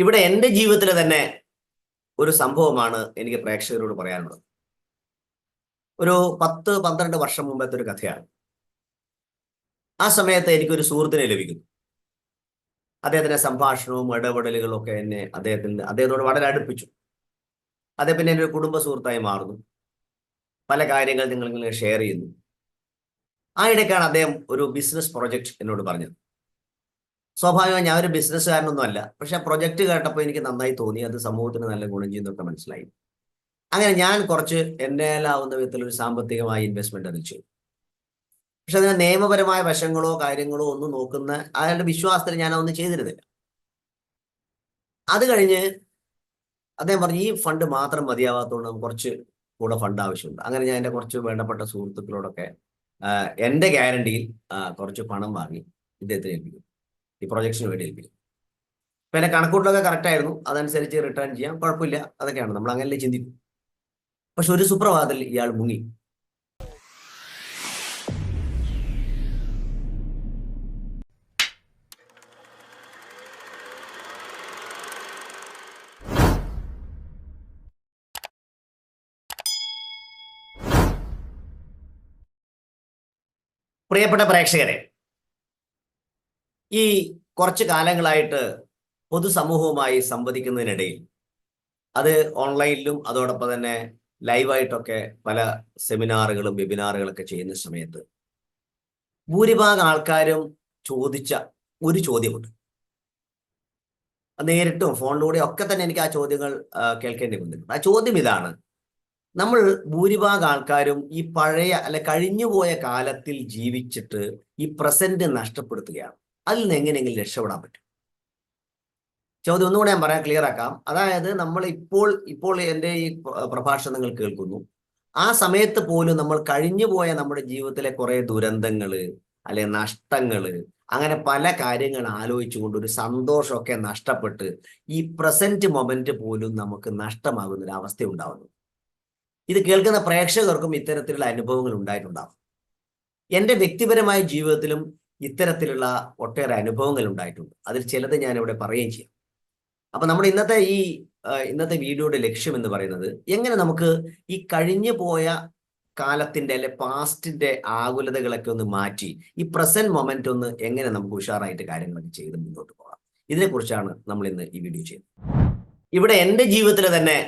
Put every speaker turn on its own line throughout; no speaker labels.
ഇവിടെ എന്റെ ജീവിതത്തിൽ തന്നെ ഒരു സംഭവമാണ് എനിക്ക് പ്രേക്ഷകരോട് പറയാനുള്ളത്. ഒരു പത്ത് പന്ത്രണ്ട് വർഷം മുമ്പത്തെ ഒരു കഥയാണ്. ആ സമയത്ത് എനിക്കൊരു സുഹൃത്തിനെ ലഭിക്കുന്നു. അദ്ദേഹത്തിന്റെ സംഭാഷണവും ഇടപെടലുകളും ഒക്കെ എന്നെ അദ്ദേഹത്തിന് അദ്ദേഹത്തോട് വളരെ അടുപ്പിച്ചു. അതേ പിന്നെ എന്റെ ഒരു കുടുംബ സുഹൃത്തായി മാറുന്നു. പല കാര്യങ്ങൾ നിങ്ങൾ ഷെയർ ചെയ്യുന്നു. ആ ഇടയ്ക്കാണ് അദ്ദേഹം ഒരു ബിസിനസ് പ്രൊജക്ട് എന്നോട് പറഞ്ഞത്. സ്വാഭാവികമായി ഞാൻ ഒരു ബിസിനസ്സുകാരനൊന്നും അല്ല പക്ഷെ പ്രൊജക്ട് കേട്ടപ്പോൾ എനിക്ക് നന്നായി തോന്നി. അത് സമൂഹത്തിന് നല്ല ഗുണം ചെയ്യുന്നൊക്കെ മനസ്സിലായി. അങ്ങനെ ഞാൻ കുറച്ച് എന്നേലാവുന്ന വിധത്തിൽ ഒരു സാമ്പത്തികമായ ഇൻവെസ്റ്റ്മെന്റ് അതിൽ ചെയ്തു പക്ഷെ അതിന് നിയമപരമായ വശങ്ങളോ കാര്യങ്ങളോ ഒന്നും നോക്കുന്ന അയാളുടെ വിശ്വാസത്തിൽ ഞാൻ അതൊന്നും ചെയ്തിരുന്നില്ല. അത് കഴിഞ്ഞ് അദ്ദേഹം പറഞ്ഞു ഈ ഫണ്ട് മാത്രം മതിയാവാത്തതുകൊണ്ട് കുറച്ച് കൂടെ ഫണ്ട് ആവശ്യമുണ്ട്. അങ്ങനെ ഞാൻ എന്റെ കുറച്ച് വേണ്ടപ്പെട്ട സുഹൃത്തുക്കളോടൊക്കെ എന്റെ ഗ്യാരണ്ടിയിൽ കുറച്ച് പണം വാങ്ങി ഇദ്ദേഹത്തിന് ഏൽപ്പിക്കും ഈ പ്രൊജക്ഷന് വേണ്ടി ഏൽപ്പിക്കും. അപ്പം എന്റെ കണക്കൂട്ടിലൊക്കെ കറക്റ്റ് ആയിരുന്നു. അതനുസരിച്ച് റിട്ടേൺ ചെയ്യാം. കുഴപ്പമില്ല. അതൊക്കെയാണ്. നമ്മൾ അങ്ങനെ ചിന്തിക്കും. പക്ഷെ ഒരു സുപ്രഭാതത്തിൽ ഇയാൾ മുങ്ങി. പ്രിയപ്പെട്ട പ്രേക്ഷകരെ ഈ കുറച്ച് കാലങ്ങളായിട്ട് പൊതുസമൂഹവുമായി സംവദിക്കുന്നതിനിടയിൽ അത് ഓൺലൈനിലും അതോടൊപ്പം തന്നെ ലൈവായിട്ടൊക്കെ പല സെമിനാറുകളും വെബിനാറുകളൊക്കെ ചെയ്യുന്ന സമയത്ത് ഭൂരിഭാഗം ആൾക്കാരും ചോദിച്ച ഒരു ചോദ്യമുണ്ട്. നേരിട്ടും ഫോണിലൂടെ ഒക്കെ തന്നെ എനിക്ക് ആ ചോദ്യങ്ങൾ കേൾക്കേണ്ടി വന്നിട്ടുണ്ട്. ആ ചോദ്യം ഇതാണ്. നമ്മൾ ഭൂരിഭാഗം ആൾക്കാരും ഈ പഴയ അല്ലെ കഴിഞ്ഞുപോയ കാലത്തിൽ ജീവിച്ചിട്ട് ഈ പ്രസന്റ് നഷ്ടപ്പെടുത്തുകയാണ്. അതിൽ നിന്ന് എങ്ങനെയെങ്കിലും രക്ഷപ്പെടാൻ പറ്റും. ചോദ്യം ഒന്നുകൂടെ ഞാൻ പറയാം ക്ലിയർ ആക്കാം. അതായത് നമ്മൾ ഇപ്പോൾ ഇപ്പോൾ എന്റെ ഈ പ്രഭാഷണം പ്രഭാഷണങ്ങൾ കേൾക്കുന്നു. ആ സമയത്ത് പോലും നമ്മൾ കഴിഞ്ഞു പോയ നമ്മുടെ ജീവിതത്തിലെ കുറെ ദുരന്തങ്ങൾ അല്ലെ നഷ്ടങ്ങൾ അങ്ങനെ പല കാര്യങ്ങൾ ആലോചിച്ചുകൊണ്ട് ഒരു സന്തോഷമൊക്കെ നഷ്ടപ്പെട്ട് ഈ പ്രസന്റ് മൊമെന്റ് പോലും നമുക്ക് നഷ്ടമാകുന്ന ഒരു അവസ്ഥ ഉണ്ടാവുന്നു. ഇത് കേൾക്കുന്ന പ്രേക്ഷകർക്കും ഇത്തരത്തിലുള്ള അനുഭവങ്ങൾ ഉണ്ടായിട്ടുണ്ടാവും. എന്റെ വ്യക്തിപരമായ ജീവിതത്തിലും ഇത്തരത്തിലുള്ള ഒട്ടേറെ അനുഭവങ്ങൾ ഉണ്ടായിട്ടുണ്ട് അതിൽ ചിലത് ഞാൻ ഇവിടെ പറയുകയും ചെയ്യാം. അപ്പൊ നമ്മുടെ ഇന്നത്തെ ഈ ഇന്നത്തെ വീഡിയോയുടെ ലക്ഷ്യം എന്ന് പറയുന്നത് എങ്ങനെ നമുക്ക് ഈ കഴിഞ്ഞു പോയ കാലത്തിന്റെ അല്ലെ പാസ്റ്റിന്റെ ആകുലതകളൊക്കെ ഒന്ന് മാറ്റി ഈ പ്രസന്റ് മൊമെന്റ് ഒന്ന് എങ്ങനെ നമുക്ക് ഉഷാറായിട്ട് കാര്യങ്ങളൊക്കെ ചെയ്ത് മുന്നോട്ട് പോകാം. ഇതിനെക്കുറിച്ചാണ് നമ്മൾ ഇന്ന് ഈ വീഡിയോ ചെയ്യുന്നത്. ഇവിടെ എന്റെ ജീവിതത്തിൽ തന്നെ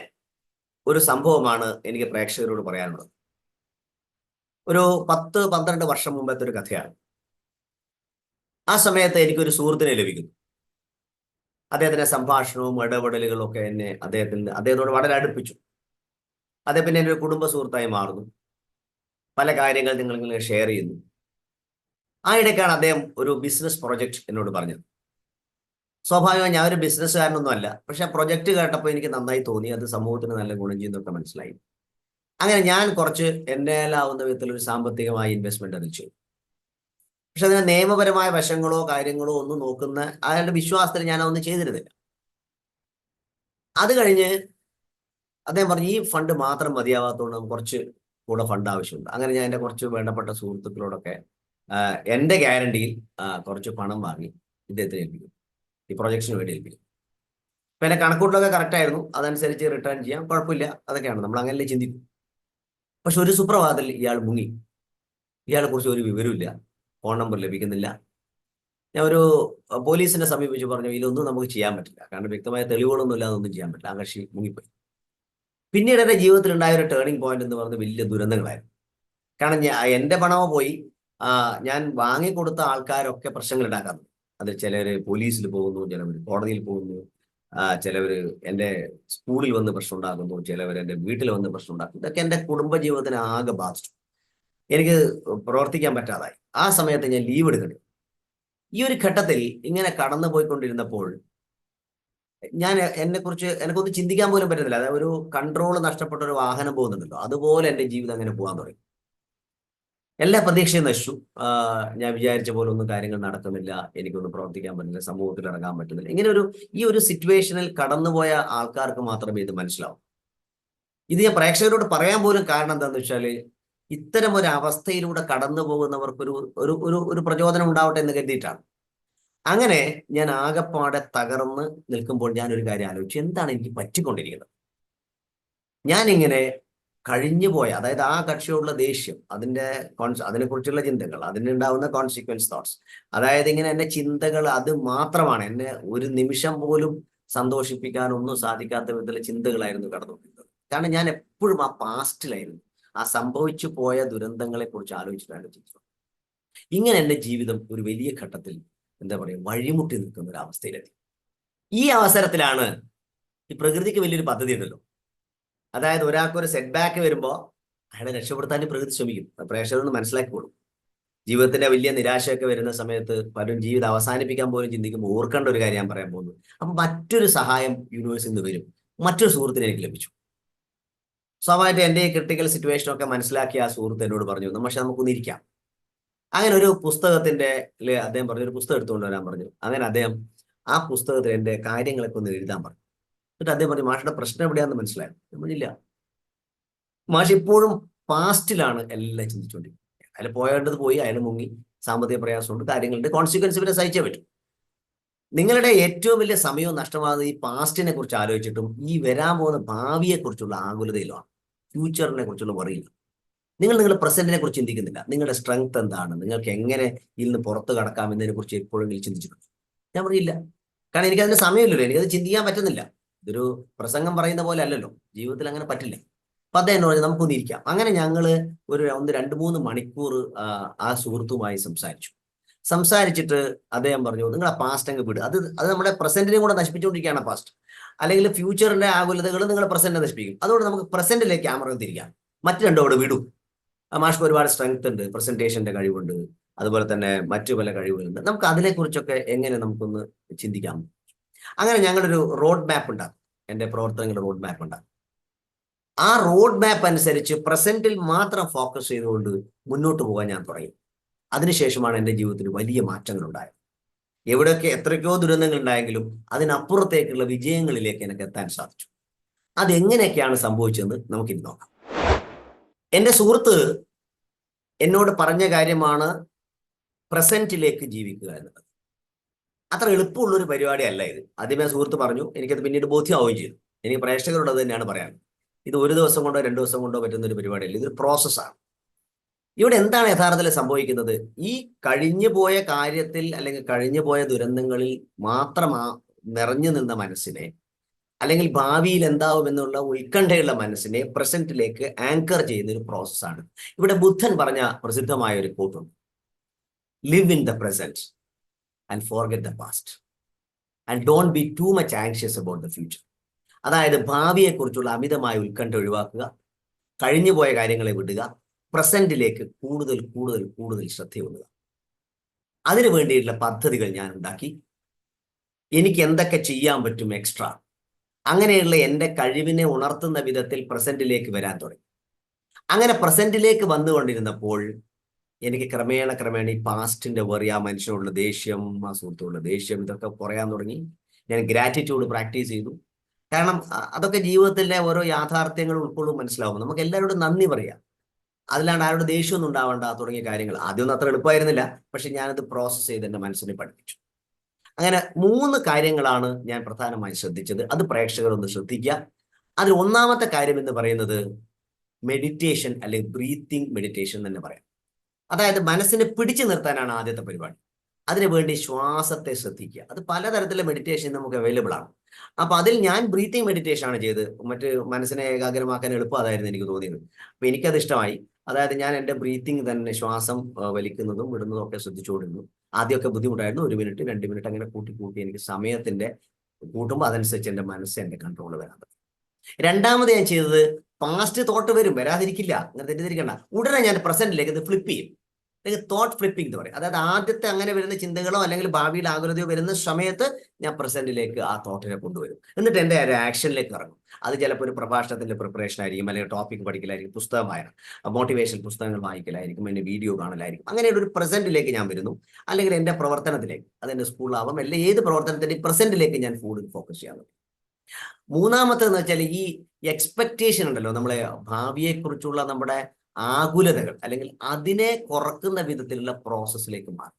ഒരു സംഭവമാണ് എനിക്ക് പ്രേക്ഷകരോട് പറയാനുള്ളത്. ഒരു പത്ത് പന്ത്രണ്ട് വർഷം മുമ്പത്തെ ഒരു കഥയാണ്. ആ സമയത്ത് എനിക്കൊരു സുഹൃത്തിനെ ലഭിക്കുന്നു. അദ്ദേഹത്തിന്റെ സംഭാഷണവും ഇടപെടലുകളും ഒക്കെ എന്നെ അദ്ദേഹത്തിന് അദ്ദേഹത്തോട് വളരെ അടുപ്പിച്ചു. അതേ പിന്നെ എന്റെ ഒരു കുടുംബ സുഹൃത്തായി മാറുന്നു. പല കാര്യങ്ങൾ നിങ്ങൾ ഇങ്ങനെ ഷെയർ ചെയ്യുന്നു. ആ ഇടയ്ക്കാണ് അദ്ദേഹം ഒരു ബിസിനസ് പ്രൊജക്ട് എന്നോട് പറഞ്ഞത്. സ്വാഭാവികമായി ഞാൻ ഒരു ബിസിനസ്സുകാരനൊന്നും അല്ല പക്ഷെ ആ പ്രൊജക്ട് കേട്ടപ്പോൾ എനിക്ക് നന്നായി തോന്നി. അത് സമൂഹത്തിന് നല്ല ഗുണം ചെയ്യുന്നൊക്കെ മനസ്സിലായി. അങ്ങനെ ഞാൻ കുറച്ച് എന്നേലാവുന്ന വിധത്തിൽ ഒരു സാമ്പത്തികമായ ഇൻവെസ്റ്റ്മെന്റ് അതിൽ ചെയ്തു. പക്ഷെ അതിന് നിയമപരമായ വശങ്ങളോ കാര്യങ്ങളോ ഒന്നും നോക്കുന്ന അയാളുടെ വിശ്വാസത്തിൽ ഞാൻ അതൊന്നും ചെയ്തിരുന്നില്ല. അത് കഴിഞ്ഞ് അദ്ദേഹം പറഞ്ഞു ഈ ഫണ്ട് മാത്രം മതിയാവാത്തതുകൊണ്ട് നമുക്ക് കുറച്ച് കൂടെ ഫണ്ട് ആവശ്യമുണ്ട്. അങ്ങനെ ഞാൻ എന്റെ കുറച്ച് വേണ്ടപ്പെട്ട സുഹൃത്തുക്കളോടൊക്കെ എന്റെ ഗ്യാരണ്ടിയിൽ കുറച്ച് പണം വാങ്ങി ഇദ്ദേഹത്തിന് ഏൽപ്പിക്കും ഈ പ്രൊജക്ഷന് വേണ്ടി ഏൽപ്പിക്കും അപ്പൊ എന്റെ കണക്കൂട്ടിലൊക്കെ കറക്റ്റ് ആയിരുന്നു. അതനുസരിച്ച് റിട്ടേൺ ചെയ്യാം. കുഴപ്പമില്ല. അതൊക്കെയാണ്. നമ്മൾ അങ്ങനെ ചിന്തിക്കും. പക്ഷെ ഒരു സുപ്രഭാതത്തിൽ ഇയാൾ മുങ്ങി. ഇയാളെ കുറിച്ച് ഒരു വിവരമില്ല ഫോൺ നമ്പർ ലഭിക്കുന്നില്ല. ഞാൻ ഒരു പോലീസിനെ സമീപിച്ച് പറഞ്ഞു ഇതിലൊന്നും നമുക്ക് ചെയ്യാൻ പറ്റില്ല. കാരണം വ്യക്തമായ തെളിവുകളൊന്നും ഇല്ലാതെ ഒന്നും ചെയ്യാൻ പറ്റില്ല. ആ കക്ഷി മുങ്ങിപ്പോയി. പിന്നീട് എന്റെ ജീവിതത്തിൽ ഉണ്ടായ ഒരു ടേണിംഗ് പോയിന്റ് എന്ന് പറഞ്ഞ വലിയ ദുരന്തങ്ങളായിരുന്നു. കാരണം ഞാൻ എന്റെ പണമോ പോയി. ഞാൻ വാങ്ങിക്കൊടുത്ത ആൾക്കാരൊക്കെ പ്രശ്നങ്ങൾ ഉണ്ടാക്കാറുണ്ട് അതിൽ ചിലർ പോലീസിൽ പോകുന്നു ചിലവർ കോടതിയിൽ പോകുന്നു. ചിലവർ എന്റെ സ്കൂളിൽ വന്ന് പ്രശ്നം ഉണ്ടാക്കുന്നു ചിലവർ എന്റെ വീട്ടിൽ വന്ന് പ്രശ്നം ഉണ്ടാക്കുന്നു. ഇതൊക്കെ എന്റെ കുടുംബ ജീവിതത്തിനെ ആകെ ബാധിച്ചു. എനിക്ക് പ്രവർത്തിക്കാൻ പറ്റാതായി. ആ സമയത്ത് ഞാൻ ലീവ് എടുക്കണം ഈ ഒരു ഘട്ടത്തിൽ ഇങ്ങനെ കടന്നു പോയിക്കൊണ്ടിരുന്നപ്പോൾ ഞാൻ എന്നെക്കുറിച്ച് എനിക്കൊന്നും ചിന്തിക്കാൻ പോലും പറ്റുന്നില്ല. അതായത് ഒരു കൺട്രോൾ നഷ്ടപ്പെട്ട ഒരു വാഹനം പോകുന്നുണ്ടല്ലോ. അതുപോലെ എന്റെ ജീവിതം അങ്ങനെ പോകാൻ തുടങ്ങി. എല്ലാ പ്രതീക്ഷയും നശിച്ചു. ഞാൻ വിചാരിച്ച പോലെ ഒന്നും കാര്യങ്ങൾ നടക്കുന്നില്ല. എനിക്കൊന്നും പ്രവർത്തിക്കാൻ പറ്റുന്നില്ല. സമൂഹത്തിൽ ഇറങ്ങാൻ പറ്റുന്നില്ല. ഇങ്ങനെ ഒരു ഈ ഒരു സിറ്റുവേഷനിൽ കടന്നുപോയ ആൾക്കാർക്ക് മാത്രമേ ഇത് മനസ്സിലാവൂ. ഇത് ഞാൻ പ്രേക്ഷകരോട് പറയാൻ പോലും കാരണം എന്താണെന്ന് വെച്ചാൽ ഇത്തരം ഒരു അവസ്ഥയിലൂടെ കടന്നു പോകുന്നവർക്ക് ഒരു ഒരു ഒരു ഒരു പ്രചോദനം ഉണ്ടാവട്ടെ എന്ന് കരുതിയിട്ടാണ്. അങ്ങനെ ഞാൻ ആകെപ്പാടെ തകർന്ന് നിൽക്കുമ്പോൾ ഞാൻ ഒരു കാര്യം ആലോചിച്ചു. എന്താണ് എനിക്ക് പറ്റിക്കൊണ്ടിരിക്കുന്നത്? ഞാനിങ്ങനെ കഴിഞ്ഞു പോയ അതായത് ആ കക്ഷിയോടുള്ള ദേഷ്യം അതിന്റെ കോൺസ് അതിനെക്കുറിച്ചുള്ള ചിന്തകൾ അതിനുണ്ടാവുന്ന കോൺസിക്വൻസ് തോട്ട്സ് അതായത് ഇങ്ങനെ എന്റെ ചിന്തകൾ അത് മാത്രമാണ് എന്നെ ഒരു നിമിഷം പോലും സന്തോഷിപ്പിക്കാനൊന്നും സാധിക്കാത്ത വിധത്തിലുള്ള ചിന്തകളായിരുന്നു കടന്നുകൊണ്ടിരുന്നത് കാരണം ഞാൻ എപ്പോഴും ആ പാസ്റ്റിലായിരുന്നു ആ സംഭവിച്ചു പോയ ദുരന്തങ്ങളെ കുറിച്ച് ആലോചിച്ചിട്ടാണ് ചിത്രം. ഇങ്ങനെ എന്റെ ജീവിതം ഒരു വലിയ ഘട്ടത്തിൽ എന്താ പറയുക വഴിമുട്ടി നിൽക്കുന്ന ഒരു അവസ്ഥയിലെത്തി. ഈ അവസരത്തിലാണ് ഈ പ്രകൃതിക്ക് വലിയൊരു പദ്ധതി ഉണ്ടല്ലോ. അതായത് ഒരാൾക്ക് ഒരു സെറ്റ് ബാക്ക് വരുമ്പോൾ അയാളെ രക്ഷപ്പെടുത്താൻ പ്രകൃതി ശ്രമിക്കും. പ്രേക്ഷകരൊന്ന് മനസ്സിലാക്കിക്കോളും ജീവിതത്തിന്റെ വലിയ നിരാശയൊക്കെ വരുന്ന സമയത്ത് പലരും ജീവിതം അവസാനിപ്പിക്കാൻ പോലും ചിന്തിക്കുമ്പോൾ ഓർക്കേണ്ട ഒരു കാര്യം ഞാൻ പറയാൻ പോകുന്നു അപ്പൊ മറ്റൊരു സഹായം യൂണിവേഴ്സിൽ നിന്ന് വരും. മറ്റൊരു സുഹൃത്തിന് എനിക്ക് ലഭിച്ചു. സ്വാഭാവികമായിട്ട് എന്റെ ക്രിട്ടിക്കൽ സിറ്റുവേഷൻ ഒക്കെ മനസ്സിലാക്കി ആ സുഹൃത്ത് എന്നോട് പറഞ്ഞു പക്ഷെ നമുക്കൊന്ന് ഇരിക്കാം. അങ്ങനെ ഒരു പുസ്തകത്തിന്റെ അദ്ദേഹം പറഞ്ഞു ഒരു പുസ്തകം എടുത്തുകൊണ്ട് വരാൻ പറഞ്ഞു. അങ്ങനെ അദ്ദേഹം ആ പുസ്തകത്തിൽ എന്റെ കാര്യങ്ങളൊക്കെ ഒന്ന് എഴുതാൻ പറഞ്ഞു. എന്നിട്ട് അദ്ദേഹം പറഞ്ഞു മാഷയുടെ പ്രശ്നം എവിടെയാണെന്ന് മനസ്സിലായി? നമ്മളില്ല മാഷ് ഇപ്പോഴും പാസ്റ്റിലാണ് എല്ലാം ചിന്തിച്ചുകൊണ്ടിരിക്കുന്നത് അയാൾ പോയേണ്ടത് പോയി അയാൾ മുങ്ങി സാമ്പത്തിക പ്രയാസമുണ്ട് കാര്യങ്ങളുണ്ട് കോൺസിക്വൻസ് ഇവരെ സഹിച്ചേ പറ്റും. നിങ്ങളുടെ ഏറ്റവും വലിയ സമയവും നഷ്ടമാകുന്നത് ഈ പാസ്റ്റിനെ കുറിച്ച് ആലോചിച്ചിട്ടും ഈ വരാൻ പോകുന്ന ഭാവിയെ കുറിച്ചുള്ള ആകുലതയിലാണ് ഫ്യൂച്ചറിനെ കുറിച്ചുള്ള വറിയില്ല നിങ്ങൾ നിങ്ങളുടെ പ്രസന്റിനെ കുറിച്ച് ചിന്തിക്കുന്നില്ല. നിങ്ങളുടെ സ്ട്രെങ്ത് എന്താണ്? നിങ്ങൾക്ക് എങ്ങനെ ഇതിൽ നിന്ന് പുറത്ത് കടക്കാം എന്നതിനെ കുറിച്ച് എപ്പോഴെങ്കിലും ചിന്തിച്ചിട്ടുണ്ട്? ഞാൻ പറയില്ല കാരണം എനിക്ക് അതിന് സമയമില്ലല്ലോ. എനിക്കത് ചിന്തിക്കാൻ പറ്റുന്നില്ല. ഇതൊരു പ്രസംഗം പറയുന്ന പോലെ അല്ലല്ലോ. ജീവിതത്തിൽ അങ്ങനെ പറ്റില്ല. അപ്പൊ അദ്ദേഹം പറഞ്ഞു നമുക്കൊന്ന് ഇരിക്കാം. അങ്ങനെ ഞങ്ങൾ ഒരു ഒന്ന് രണ്ട് മൂന്ന് മണിക്കൂർ ആ സുഹൃത്തുമായി സംസാരിച്ചു. സംസാരിച്ചിട്ട് അദ്ദേഹം പറഞ്ഞു നിങ്ങൾ പാസ്റ്റ് അങ്ങ് വിടുക അത് അത് നമ്മുടെ പ്രസന്റിനെ കൂടെ നശിപ്പിച്ചുകൊണ്ടിരിക്കുകയാണ് പാസ്റ്റ് അല്ലെങ്കിൽ ഫ്യൂച്ചറിന്റെ ആകുലതകൾ നിങ്ങൾ പ്രസന്റ് നശിപ്പിക്കും. അതുകൊണ്ട് നമുക്ക് പ്രസന്റിലേക്ക് ക്യാമറ തിരിക്കാം. മറ്റു രണ്ടും അവിടെ വിടും. മാഷ്ക്ക് ഒരുപാട് സ്ട്രെങ്ത് ഉണ്ട്. പ്രസന്റേഷന്റെ കഴിവുണ്ട്. അതുപോലെ തന്നെ മറ്റു പല കഴിവുകളുണ്ട്. നമുക്ക് അതിനെക്കുറിച്ചൊക്കെ എങ്ങനെ നമുക്കൊന്ന് ചിന്തിക്കാം? അങ്ങനെ ഞങ്ങളൊരു റോഡ് മാപ്പ് ഉണ്ടാകും എന്റെ പ്രവർത്തനങ്ങളുടെ റോഡ് മാപ്പ് ഉണ്ടാകും ആ റോഡ് മാപ്പ് അനുസരിച്ച് പ്രസന്റിൽ മാത്രം ഫോക്കസ് ചെയ്തുകൊണ്ട് മുന്നോട്ട് പോകാൻ ഞാൻ തുടങ്ങി. അതിനുശേഷമാണ് എന്റെ ജീവിതത്തിൽ വലിയ മാറ്റങ്ങൾ ഉണ്ടായത് എവിടെയൊക്കെ എത്രയ്ക്കോ ദുരന്തങ്ങൾ ഉണ്ടായെങ്കിലും അതിനപ്പുറത്തേക്കുള്ള വിജയങ്ങളിലേക്ക് എനിക്ക് എത്താൻ സാധിച്ചു. അതെങ്ങനെയൊക്കെയാണ് സംഭവിച്ചതെന്ന് നമുക്കിനി നോക്കാം. എന്റെ സുഹൃത്ത് എന്നോട് പറഞ്ഞ കാര്യമാണ് പ്രസന്റിലേക്ക് ജീവിക്കുക എന്നുള്ളത്. അത്ര എളുപ്പമുള്ളൊരു പരിപാടിയല്ല ഇത്. ആദ്യമേ സുഹൃത്ത് പറഞ്ഞു എനിക്കത് പിന്നീട് ബോധ്യമാവുകയും ചെയ്തു. എനിക്ക് പ്രേക്ഷകരോട് അത് തന്നെയാണ് പറയാൻ ഇത് ഒരു ദിവസം കൊണ്ടോ രണ്ടു ദിവസം കൊണ്ടോ പറ്റുന്ന ഒരു പരിപാടിയല്ല. ഇതൊരു പ്രോസസ്സാണ് ഇവിടെ എന്താണ് യഥാർത്ഥത്തിൽ സംഭവിക്കുന്നത്? ഈ കഴിഞ്ഞു പോയ കാര്യത്തിൽ അല്ലെങ്കിൽ കഴിഞ്ഞു പോയ ദുരന്തങ്ങളിൽ മാത്രം നിറഞ്ഞു നിന്ന മനസ്സിനെ അല്ലെങ്കിൽ ഭാവിയിൽ എന്താവും എന്നുള്ള ഉത്കണ്ഠയുള്ള മനസ്സിനെ പ്രസന്റിലേക്ക് ആങ്കർ ചെയ്യുന്ന ഒരു പ്രോസസ്സാണ് ഇവിടെ ബുദ്ധൻ പറഞ്ഞ പ്രസിദ്ധമായ ഒരു കൂട്ടുണ്ട് live in the present and forget the past and don't be too much anxious about the future അതായത് ഭാവിയെക്കുറിച്ചുള്ള അമിതമായ ഉത്കണ്ഠ ഒഴിവാക്കുക കഴിഞ്ഞു പോയ കാര്യങ്ങളെ വിടുക പ്രസന്റിലേക്ക് കൂടുതൽ കൂടുതൽ കൂടുതൽ ശ്രദ്ധയുള്ളത് അതിനു വേണ്ടിയിട്ടുള്ള പദ്ധതികൾ ഞാൻ ഉണ്ടാക്കി എനിക്ക് എന്തൊക്കെ ചെയ്യാൻ പറ്റും എക്സ്ട്രാ അങ്ങനെയുള്ള എന്റെ കഴിവിനെ ഉണർത്തുന്ന വിധത്തിൽ പ്രസന്റിലേക്ക് വരാൻ തുടങ്ങി. അങ്ങനെ പ്രസന്റിലേക്ക് വന്നുകൊണ്ടിരുന്നപ്പോൾ എനിക്ക് ക്രമേണ ക്രമേണ ഈ പാസ്റ്റിന്റെ വെറി ആ മനുഷ്യനുള്ള ദേഷ്യം ആ സുഹൃത്തുള്ള ദേഷ്യം ഇതൊക്കെ കുറയാൻ തുടങ്ങി. ഞാൻ ഗ്രാറ്റിറ്റ്യൂഡ് പ്രാക്ടീസ് ചെയ്തു. കാരണം അതൊക്കെ ജീവിതത്തിലെ ഓരോ യാഥാർത്ഥ്യങ്ങൾ ഉൾക്കൊള്ളും മനസ്സിലാവും. നമുക്ക് എല്ലാവരോടും നന്ദി പറയാം. അതിലാണ്ട് ആരോട് ദേഷ്യമൊന്നും ഉണ്ടാവേണ്ട തുടങ്ങിയ കാര്യങ്ങൾ. ആദ്യമൊന്നും അത്ര എളുപ്പമായിരുന്നില്ല. പക്ഷെ ഞാനത് പ്രോസസ്സ് ചെയ്ത് എന്റെ മനസ്സിനെ പഠിപ്പിച്ചു. അങ്ങനെ മൂന്ന് കാര്യങ്ങളാണ് ഞാൻ പ്രധാനമായും ശ്രദ്ധിച്ചത്. അത് പ്രേക്ഷകർ ഒന്ന് ശ്രദ്ധിക്കുക. അതിൽ ഒന്നാമത്തെ കാര്യം എന്ന് പറയുന്നത് മെഡിറ്റേഷൻ അല്ലെങ്കിൽ ബ്രീത്തിങ് മെഡിറ്റേഷൻ തന്നെ പറയാം. അതായത് മനസ്സിനെ പിടിച്ചു നിർത്താനാണ് ആദ്യത്തെ പരിപാടി. അതിനുവേണ്ടി ശ്വാസത്തെ ശ്രദ്ധിക്കുക. അത് പലതരത്തിലുള്ള മെഡിറ്റേഷൻ നമുക്ക് അവൈലബിൾ ആണ്. അപ്പൊ അതിൽ ഞാൻ ബ്രീത്തിങ് മെഡിറ്റേഷൻ ആണ് ചെയ്ത് മറ്റ് മനസ്സിനെ ഏകാഗ്രമാക്കാൻ എളുപ്പം അതായിരുന്നു എനിക്ക് തോന്നിയത്. അപ്പൊ എനിക്കത് ഇഷ്ടമായി. അതായത് ഞാൻ എന്റെ ബ്രീത്തിങ് തന്നെ ശ്വാസം വലിക്കുന്നതും വിടുന്നതും ഒക്കെ ശ്രദ്ധിച്ചുകൊണ്ടിരുന്നു ആദ്യമൊക്കെ ബുദ്ധിമുട്ടായിരുന്നു. ഒരു മിനിറ്റ് രണ്ട് മിനിറ്റ് അങ്ങനെ കൂട്ടി കൂട്ടി എനിക്ക് സമയത്തിന്റെ കൂട്ടുമ്പോൾ അതനുസരിച്ച് എന്റെ മനസ്സ് എന്റെ കൺട്രോൾ വരാൻ രണ്ടാമത് ഞാൻ ചെയ്തത് പാസ്റ്റ് തോട്ട് വരും. വരാതിരിക്കില്ല. അങ്ങനെ തെറ്റിദ്ധരിക്കണ്ട. ഉടനെ ഞാൻ പ്രസന്റിലേക്ക് ഇത് ഫ്ലിപ്പ് ചെയ്യും. അല്ലെങ്കിൽ തോട്ട് ഫ്ലിപ്പിംഗ് എന്ന് പറയും. അതായത് ആദ്യത്തെ അങ്ങനെ വരുന്ന ചിന്തകളോ അല്ലെങ്കിൽ ഭാവിയിൽ ആകുലതയോ വരുന്ന സമയത്ത് ഞാൻ പ്രസന്റിലേക്ക് ആ തോട്ടിനെ കൊണ്ടുവരും. എന്നിട്ട് എന്റെ ഒരു ആക്ഷനിലേക്ക് ഇറങ്ങും. അത് ചിലപ്പോൾ ഒരു പ്രഭാഷണത്തിന്റെ പ്രിപ്പറേഷൻ ആയിരിക്കും അല്ലെങ്കിൽ ടോപ്പിക് പഠിക്കലായിരിക്കും പുസ്തകം വായന മോട്ടിവേഷൻ പുസ്തകങ്ങൾ വായിക്കലായിരിക്കും എന്റെ വീഡിയോ കാണലായിരിക്കും. അങ്ങനെ ഒരു പ്രസന്റിലേക്ക് ഞാൻ വരുന്നു. അല്ലെങ്കിൽ എന്റെ പ്രവർത്തനത്തിലേക്ക് അതെന്റെ സ്കൂളിലാവാം അല്ലെ ഏത് പ്രവർത്തനത്തിന്റെ പ്രസന്റിലേക്ക് ഞാൻ കൂടുതൽ ഫോക്കസ് ചെയ്യാൻ തുടങ്ങി മൂന്നാമത്തെന്ന് വെച്ചാൽ ഈ എക്സ്പെക്ടേഷൻ ഉണ്ടല്ലോ നമ്മളെ ഭാവിയെക്കുറിച്ചുള്ള നമ്മുടെ ആകുലതകൾ അല്ലെങ്കിൽ അതിനെ കുറക്കുന്ന വിധത്തിലുള്ള പ്രോസസ്സിലേക്ക് മാറും.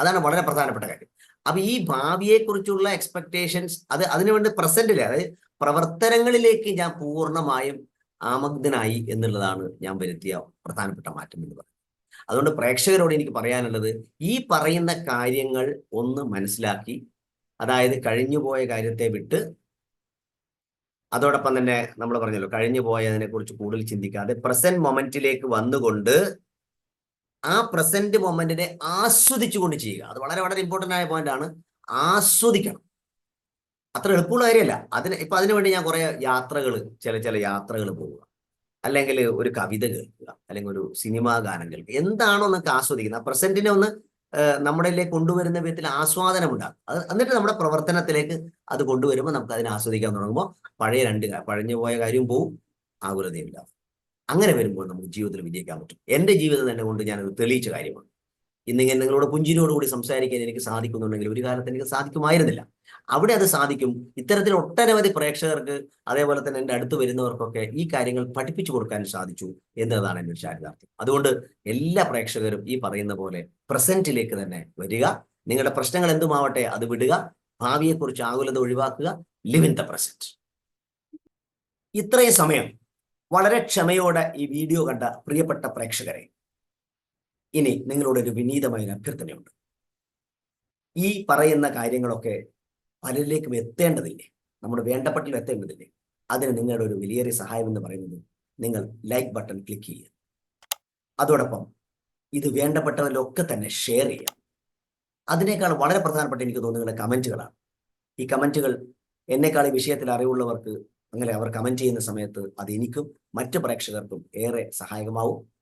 അതാണ് വളരെ പ്രധാനപ്പെട്ട കാര്യം. അപ്പൊ ഈ ഭാവിയെക്കുറിച്ചുള്ള എക്സ്പെക്ടേഷൻസ് അത് അതിനുവേണ്ടി പ്രസന്റിൽ അതായത് പ്രവർത്തനങ്ങളിലേക്ക് ഞാൻ പൂർണമായും ആമഗ്നായി എന്നുള്ളതാണ് ഞാൻ വരുത്തിയ പ്രധാനപ്പെട്ട മാറ്റം എന്ന് പറയുന്നത്. അതുകൊണ്ട് പ്രേക്ഷകരോട് എനിക്ക് പറയാനുള്ളത് ഈ പറയുന്ന കാര്യങ്ങൾ ഒന്ന് മനസ്സിലാക്കി അതായത് കഴിഞ്ഞുപോയ കാര്യത്തെ വിട്ട് അതോടൊപ്പം തന്നെ നമ്മൾ പറഞ്ഞല്ലോ കഴിഞ്ഞു പോയതിനെ കുറിച്ച് കൂടുതൽ ചിന്തിക്കാതെ പ്രസന്റ് മൊമെന്റിലേക്ക് വന്നുകൊണ്ട് ആ പ്രസന്റ് മൊമെന്റിനെ ആസ്വദിച്ചുകൊണ്ട് ചെയ്യുക. അത് വളരെ വളരെ ഇമ്പോർട്ടന്റ് ആയ പോയിന്റ് ആണ്. ആസ്വദിക്കണം. അത്ര എളുപ്പമുള്ള കാര്യമല്ല. അതിന് ഇപ്പൊ അതിനുവേണ്ടി ഞാൻ കുറെ യാത്രകൾ ചില ചില യാത്രകൾ പോവുക. അല്ലെങ്കിൽ ഒരു കവിത കേൾക്കുക അല്ലെങ്കിൽ ഒരു സിനിമാ ഗാനം കേൾക്കുക. എന്താണോ നിങ്ങൾക്ക് ആസ്വദിക്കുന്നത്. ആ പ്രസന്റിനെ ഒന്ന് നമ്മളിലേക്ക് കൊണ്ടുവരുന്ന വിധത്തിൽ ആസ്വാദനം ഉണ്ടാകും അത് എന്നിട്ട് നമ്മുടെ പ്രവർത്തനത്തിലേക്ക് അത് കൊണ്ടുവരുമ്പോൾ നമുക്ക് അതിനെ ആസ്വദിക്കാൻ തുടങ്ങുമ്പോൾ പഴയ രണ്ട് പഴഞ്ഞു പോയ കാര്യം പോവും ആകുലതയില്ല അങ്ങനെ വരുമ്പോൾ നമുക്ക് ജീവിതത്തിൽ വിജയിക്കാൻ പറ്റും. എന്റെ ജീവിതം തന്നെ കൊണ്ട് ഞാനത് തെളിയിച്ച കാര്യമാണ്. ഇന്നിങ്ങനെ നിങ്ങളോട് പുഞ്ചിനോടുകൂടി സംസാരിക്കാൻ എനിക്ക് സാധിക്കുന്നുണ്ടെങ്കിൽ ഒരു കാലത്ത് എനിക്ക് സാധിക്കുമായിരുന്നില്ല. അവിടെ അത് സാധിക്കും. ഇത്തരത്തിൽ ഒട്ടനവധി പ്രേക്ഷകർക്ക് അതേപോലെ തന്നെ എന്റെ അടുത്ത് വരുന്നവർക്കൊക്കെ ഈ കാര്യങ്ങൾ പഠിപ്പിച്ചു കൊടുക്കാൻ സാധിച്ചു എന്നതാണ് എന്റെ ചാരിതാർത്ഥ്യം. അതുകൊണ്ട് എല്ലാ പ്രേക്ഷകരും ഈ പറയുന്ന പോലെ പ്രസന്റിലേക്ക് തന്നെ വരിക. നിങ്ങളുടെ പ്രശ്നങ്ങൾ എന്തുമാവട്ടെ അത് വിടുക. ഭാവിയെക്കുറിച്ച് ആകുലത ഒഴിവാക്കുക. ലിവ് ഇൻ ദ പ്രസന്റ് ഇത്രയും സമയം വളരെ ക്ഷമയോടെ ഈ വീഡിയോ കണ്ട പ്രിയപ്പെട്ട പ്രേക്ഷകരെ ഇനി നിങ്ങളോട് ഒരു വിനീതമായ അഭ്യർത്ഥനയുണ്ട്. ഈ പറയുന്ന കാര്യങ്ങളൊക്കെ പലരിലേക്കും എത്തേണ്ടതില്ലേ? നമ്മുടെ വേണ്ടപ്പെട്ടിൽ എത്തേണ്ടതില്ലേ? അതിന് നിങ്ങളുടെ ഒരു വലിയൊരു സഹായം എന്ന് പറയുന്നത് നിങ്ങൾ ലൈക്ക് ബട്ടൺ ക്ലിക്ക് ചെയ്യുക. അതോടൊപ്പം ഇത് വേണ്ടപ്പെട്ടവരിലൊക്കെ തന്നെ ഷെയർ ചെയ്യുക. അതിനേക്കാൾ വളരെ പ്രധാനപ്പെട്ട എനിക്ക് തോന്നുന്ന കമന്റുകളാണ് ഈ കമന്റുകൾ എന്നെക്കാൾ ഈ വിഷയത്തിൽ അറിവുള്ളവർക്ക് അങ്ങനെ അവർ കമന്റ് ചെയ്യുന്ന സമയത്ത് അത് എനിക്കും മറ്റു പ്രേക്ഷകർക്കും ഏറെ സഹായകമാവും.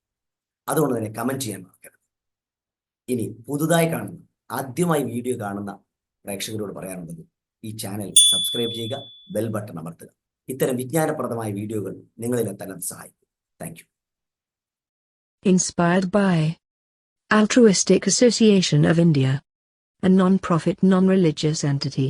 അതുകൊണ്ട് തന്നെ കമന്റ് ചെയ്യാൻ മറക്കരുത്. ഇനി പുതുതായി കാണുന്ന ആദ്യമായി വീഡിയോ കാണുന്ന പ്രേക്ഷകരോട് പറയാനുള്ളത് ഈ ചാനൽ സബ്സ്ക്രൈബ് ചെയ്യുക ബെൽ ബട്ടൺ അമർത്തുക. ഇത്തരം വിജ്ഞാനപ്രദമായ വീഡിയോകൾ നിങ്ങളിലെത്താൻ അത് സഹായിക്കും. Thank you
Inspired by Altruistic Association of India, a non-profit non-religious entity.